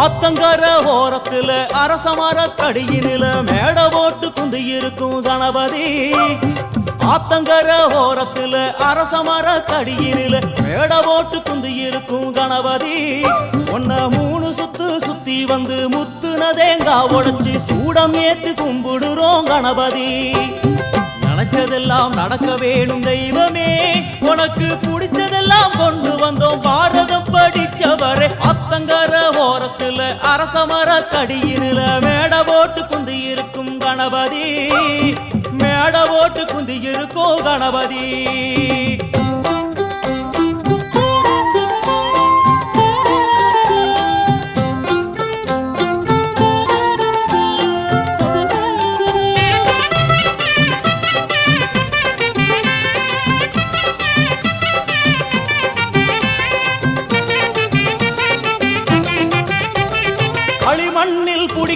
ஆத்தங்கர ஓரத்துல அரசமர கடியினில மேட போட்டு குந்தி இருக்கும் கணபதி ஆத்தங்கர ஓரத்துல அரசமர கடியினில மேட போட்டு குந்தி இருக்கும் கணபதி. ஒன்ன மூணு சுத்து சுத்தி வந்து முத்துன தேங்கா உடைச்சு சூடம் ஏத்து கும்பிடுறோம் கணபதி. நினைச்சதெல்லாம் நடக்க வேணும் தெய்வமே. உனக்கு பிடிச்சதெல்லாம் கொண்டு வந்தோம் பாரதம் படிச்சவரே. அத்தங்கர ஓரத்துல அரசமர கடியினில மேட போட்டு குந்தி இருக்கும் கணபதி. மேட போட்டு குந்தி இருக்கோ கணபதி.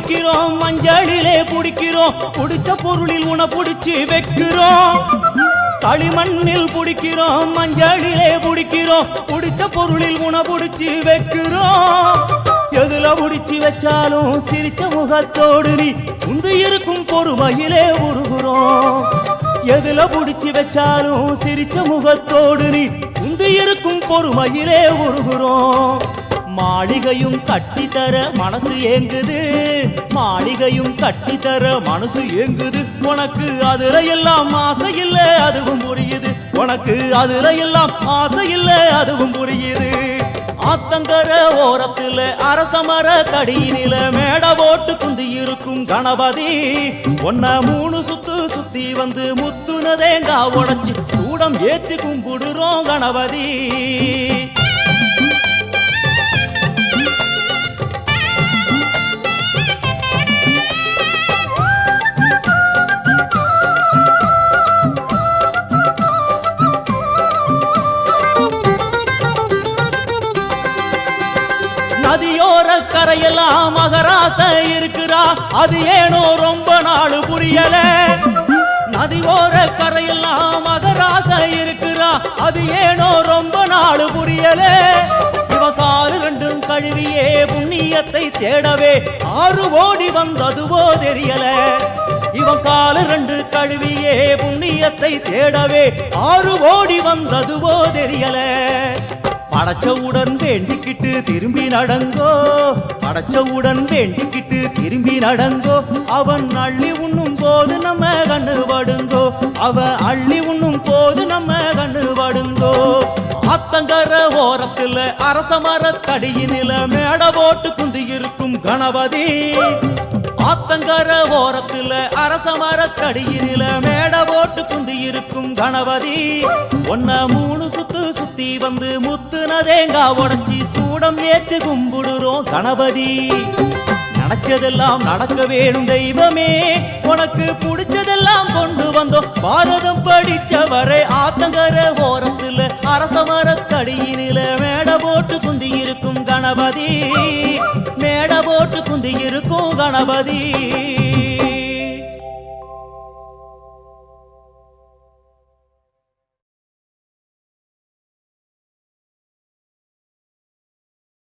குடிக்கிறோம் மஞ்சளிலே குடிக்கிறோம். புடிச்ச பொருளில் உன பிடிச்சி வைக்கிறோம். களிமண்ணில் புடிக்கிறோம் மஞ்சளிலே புடிக்கிறோம் பிடிச்ச பொருளில் உன பிடிச்சி வைக்கிறோம். எதுல பிடிச்சி வச்சாலும் சிரிச்ச முகத்தோடு நீ உந்து இருக்கும் பொறுமையிலே உருகுறோம். எதுல பிடிச்சி வச்சாலும் சிரிச்ச முகத்தோடு நீ உந்து இருக்கும் பொறுமையிலே உருகுறோம். மாளிகையும் கட்டித்தர மனசு ஏங்குது. மாளிகையும் கட்டித்தர மனசு ஏங்குது. உனக்கு அதுல எல்லாம் ஆசை இல்ல அதுவும் புரியுது. உனக்கு அதுல எல்லாம் ஆசை இல்ல அதுவும் புரியுது. ஆத்தங்கர ஓரத்துல அரசமர தடியினில மேட போட்டு குந்தி இருக்கும் கணபதி. ஒன்ன மூணு சுத்து சுத்தி வந்து முத்துன தேங்காய் உடைச்சு சூடம் ஏத்தி கும்பிடுறோம் கணபதி. கடற்கரையெல்லாம் மகராச இருக்கிறா. அது ஏனோ ரொம்ப நாள் புரியல. நதியோர கரையெல்லாம் மகராச இருக்கிறா. அது ஏனோ ரொம்ப நாள் புரியல. இவ காலு ரெண்டும் கழுவியே புண்ணியத்தை தேடவே. ஆறு ஓடி வந்ததுவோ தெரியல. இவன் காலு ரெண்டு கழுவியே புண்ணியத்தை தேடவே. ஆறு ஓடி வந்ததுவோ தெரியல. படைச்சவுடன் வேண்டிக்கிட்டு திரும்பி நடங்கோ. படைச்சவுடன் வேண்டிக்கிட்டு திரும்பி நடங்கோ. அவன் அள்ளி உண்ணும் போது நம்ம கண்ணு படுங்கோ. அவ அள்ளி உண்ணும் போது நம்ம கண்ணு படுங்கோ. ஆத்தங்கர ஓரத்தில் அரச மரத்தடியினில மேட போட்டு குந்தி இருக்கும் கணபதி. ஆத்தங்கர ஓரத்தில் அரச மரத்தடியினில மேட போட்டு குந்தி இருக்கும் கணபதி. ஒன்ன மூணு சுத்து சுத்தி வந்து முத்துன தேங்காய் உடச்சி சூடம் ஏத்து கும்பிடுறோம் கணபதி. நினைச்சதெல்லாம் நடக்க வேணும் தெய்வமே. உனக்கு பிடிச்சதெல்லாம் கொண்டு வந்தோம். பாரதம் படிச்சவரை ஆத்தங்கர ஓரத்துல அரச தடியினில மேட போட்டு குந்தி இருக்கும் கணபதி. மேட போட்டு குந்தி இருக்கும் கணபதி.